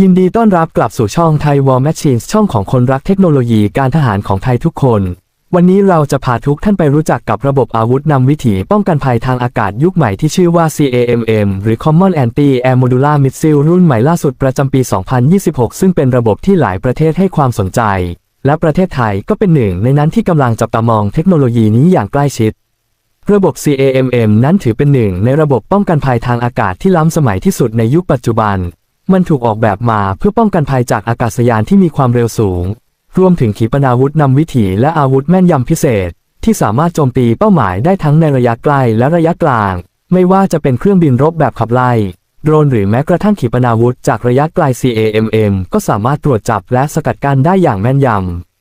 ยินดีต้อนรับกลับสู่ช่องไทย War Machines ช่องของคนรักเทคโนโลยีการทหารของไทยทุกคน วันนี้เราจะพาทุกท่านไปรู้จักกับระบบอาวุธนำวิถีป้องกันภัยทางอากาศยุคใหม่ที่ชื่อว่า CAMM หรือ Common Anti-Air Modular Missile รุ่นใหม่ล่าสุดประจำปี 2026 ซึ่งเป็นระบบที่หลายประเทศให้ความสนใจ และประเทศไทยก็เป็นหนึ่งในนั้นที่กำลังจับตามองเทคโนโลยีนี้อย่างใกล้ชิดระบบ CAMM นั้นถือเป็นหนึ่งในระบบป้องกันภัยทางอากาศที่ล้ำสมัยที่สุดในยุคปัจจุบัน มันถูกออกแบบมาเพื่อป้องกันภัยจากอากาศยานที่มีความเร็วสูง รวมถึงขีปนาวุธนำวิถีและอาวุธแม่นยำพิเศษ ที่สามารถโจมตีเป้าหมายได้ทั้งในระยะใกล้และระยะกลาง ไม่ว่าจะเป็นเครื่องบินรบแบบขับไล่โดรนหรือแม้กระทั่งขีปนาวุธจากระยะไกล CAMM ก็สามารถตรวจจับและสกัดกั้นได้อย่างแม่นยำ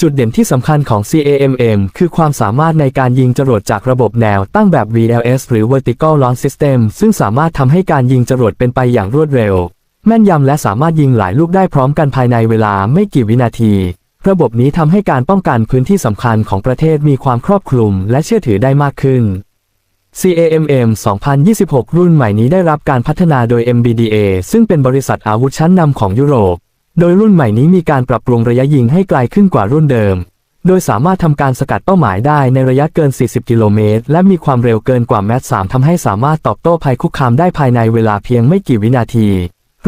จุดเด่นที่สำคัญของ CAMM คือความสามารถในการยิงจรวดจากระบบแนวตั้งแบบ VLS หรือ Vertical Launch System ซึ่งสามารถทำให้การยิงจรวดเป็นไปอย่างรวดเร็ว แม่นยำและสามารถยิงหลายลูกได้พร้อมกันภายในเวลาไม่กี่วินาที ระบบนี้ทำให้การป้องกันพื้นที่สำคัญของประเทศมีความครอบคลุมและเชื่อถือได้มากขึ้น CAMM 2026 รุ่นใหม่นี้ได้รับการพัฒนาโดย MBDA ซึ่งเป็นบริษัทอาวุธชั้นนำของยุโรป โดยรุ่นใหม่นี้มีการปรับปรุงระยะยิงให้ไกลขึ้นกว่ารุ่นเดิม โดยสามารถทำการสกัดเป้าหมายได้ในระยะเกิน 40 กิโลเมตร และมีความเร็วเกินกว่าแมส3ทำให้สามารถตอบโต้ภัยคุกคามได้ภายในเวลาเพียงไม่กี่วินาที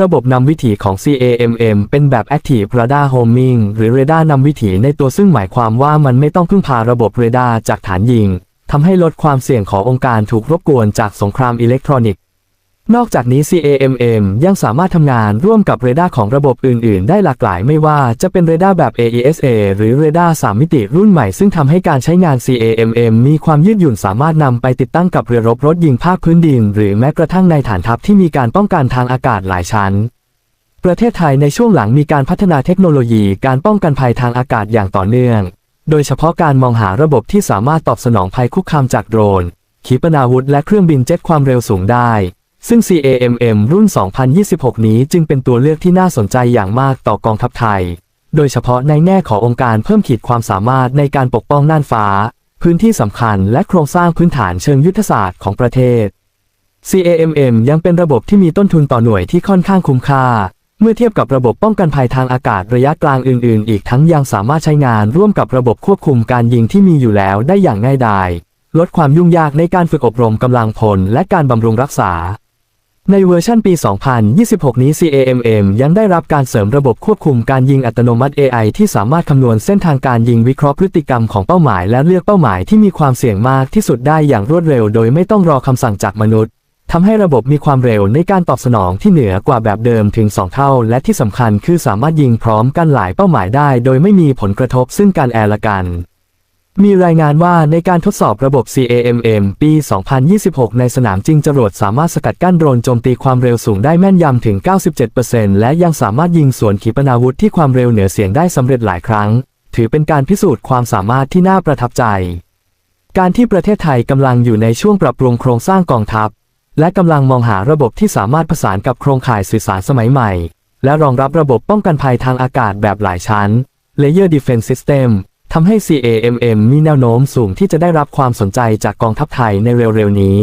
ระบบนำวิถีของ CAMM เป็นแบบ Active Radar Homing หรือเรดาร์นำวิถีในตัวซึ่งหมายความว่ามันไม่ต้องพึ่งพาระบบเรดาร์จากฐานยิงทำให้ลดความเสี่ยงขององค์การถูกรบกวนจากสงครามอิเล็กทรอนิกส์ นอกจากนี้ CAMM ยังสามารถทำงานร่วมกับเรดาร์ของระบบอื่น ๆ ได้หลากหลายไม่ว่าจะเป็นเรดาร์แบบ AESA หรือเรดาร์3มิติรุ่นใหม่ซึ่งทำให้การใช้งาน CAMM มีความยืดหยุ่นสามารถนำไปติดตั้งกับเรือรบรถยิงภาคพื้นดิน หรือแม้กระทั่งในฐานทัพที่มีการป้องกันทางอากาศหลายชั้น ประเทศไทยในช่วงหลังมีการพัฒนาเทคโนโลยีการป้องกันภัยทางอากาศอย่างต่อเนื่อง โดยเฉพาะการมองหาระบบที่สามารถตอบสนองภัยคุกคามจากโดรนขีปนาวุธและเครื่องบินเจ็ตความเร็วสูงได้ ซึ่ง CAMM รุ่น 2026 นี้จึงเป็นตัวเลือกที่น่าสนใจอย่างมากต่อกองทัพไทย โดยเฉพาะในแง่ขององค์การเพิ่มขีดความสามารถในการปกป้องน่านฟ้า พื้นที่สำคัญและโครงสร้างพื้นฐานเชิงยุทธศาสตร์ของประเทศ CAMM ยังเป็นระบบที่มีต้นทุนต่อหน่วยที่ค่อนข้างคุ้มค่า เมื่อเทียบกับระบบป้องกันภัยทางอากาศระยะกลางอื่น ๆ อีกทั้งยังสามารถใช้งานร่วมกับระบบควบคุมการยิงที่มีอยู่แล้วได้อย่างง่ายดาย ลดความยุ่งยากในการฝึกอบรมกำลังพลและการบำรุงรักษา ในเวอร์ชันปี 2026 นี้ CAMM ยังได้รับการเสริมระบบควบคุมการยิงอัตโนมัติ AI ที่สามารถคำนวณเส้นทางการยิงวิเคราะห์พฤติกรรมของเป้าหมาย และเลือกเป้าหมายที่มีความเสี่ยงมากที่สุดได้อย่างรวดเร็ว โดยไม่ต้องรอคำสั่งจากมนุษย์ทำให้ระบบมีความเร็วในการตอบสนองที่เหนือกว่าแบบเดิมถึง 2 เท่า และที่สำคัญคือสามารถยิงพร้อมกันหลายเป้าหมายได้ โดยไม่มีผลกระทบซึ่งการแอร์ละกัน มีรายงานว่าในการทดสอบระบบ CAMM ปี 2026 ในสนามจริงจรวดสามารถสกัดกั้นโดรนโจมตีความเร็วสูงได้แม่นยำถึง 97%และยังสามารถยิงสวนขีปนาวุธที่ความเร็วเหนือเสียงได้สำเร็จหลายครั้ง ถือเป็นการพิสูจน์ความสามารถที่น่าประทับใจ การที่ประเทศไทยกำลังอยู่ในช่วงปรับปรุงโครงสร้างกองทัพ และกำลังมองหาระบบที่สามารถประสานกับโครงข่ายสื่อสารสมัยใหม่ และรองรับระบบป้องกันภัยทางอากาศแบบหลายชั้น Layer Defense System ทำให้ CAMM มีแนวโน้มสูงที่จะได้รับความสนใจจากกองทัพไทยในเร็วๆนี้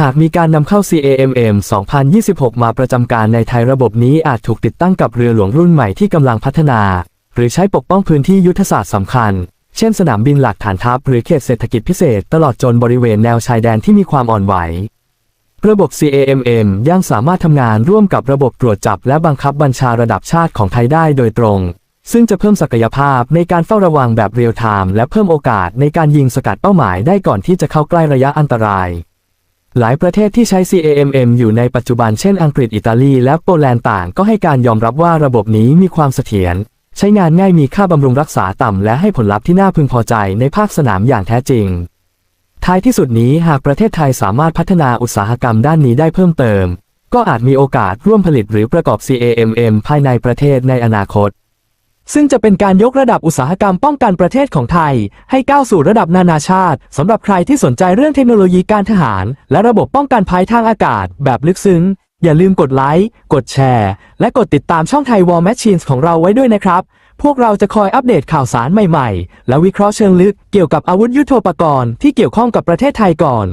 หากมีการนำเข้า CAMM 2026 มาประจำการในไทยระบบนี้อาจถูกติดตั้งกับเรือหลวงรุ่นใหม่ที่กำลังพัฒนา หรือใช้ปกป้องพื้นที่ยุทธศาสตร์สำคัญ เช่นสนามบินหลักฐานทัพหรือเขตเศรษฐกิจพิเศษตลอดจนบริเวณแนวชายแดนที่มีความอ่อนไหวระบบ CAMM ยังสามารถทำงานร่วมกับระบบตรวจจับและบังคับบัญชาระดับชาติของไทยได้โดยตรง ซึ่งจะเพิ่มศักยภาพในการเฝ้าระวังแบบเรียลไทม์และเพิ่มโอกาสในการยิงสกัดเป้าหมายได้ก่อนที่จะเข้าใกล้ระยะอันตราย หลายประเทศที่ใช้ CAMM อยู่ในปัจจุบันเช่นอังกฤษอิตาลีและโปแลนด์ต่างก็ให้การยอมรับว่าระบบนี้มีความเสถียรใช้งานง่ายมีค่าบำรุงรักษาต่ำและให้ผลลัพธ์ที่น่าพึงพอใจในภาคสนามอย่างแท้จริง ท้ายที่สุดนี้หากประเทศไทยสามารถพัฒนาอุตสาหกรรมด้านนี้ได้เพิ่มเติม ก็อาจมีโอกาสร่วมผลิตหรือประกอบ CAMM ภายในประเทศในอนาคต ซึ่งจะเป็นการยกระดับอุตสาหกรรมป้องกันประเทศของไทย ให้ก้าวสู่ระดับนานาชาติสำหรับใครที่สนใจเรื่องเทคโนโลยีการทหาร และระบบป้องกันภัยทางอากาศ แบบลึกซึ้ง อย่าลืมกดไลค์ กดแชร์ และกดติดตามช่องไทย War Machines ของเราไว้ด้วยนะครับ พวกเราจะคอยอัปเดตข่าวสารใหม่ๆ และวิเคราะห์เชิงลึกเกี่ยวกับอาวุธยุโทโธปกรณ์ที่เกี่ยวข้องกับประเทศไทยก่อน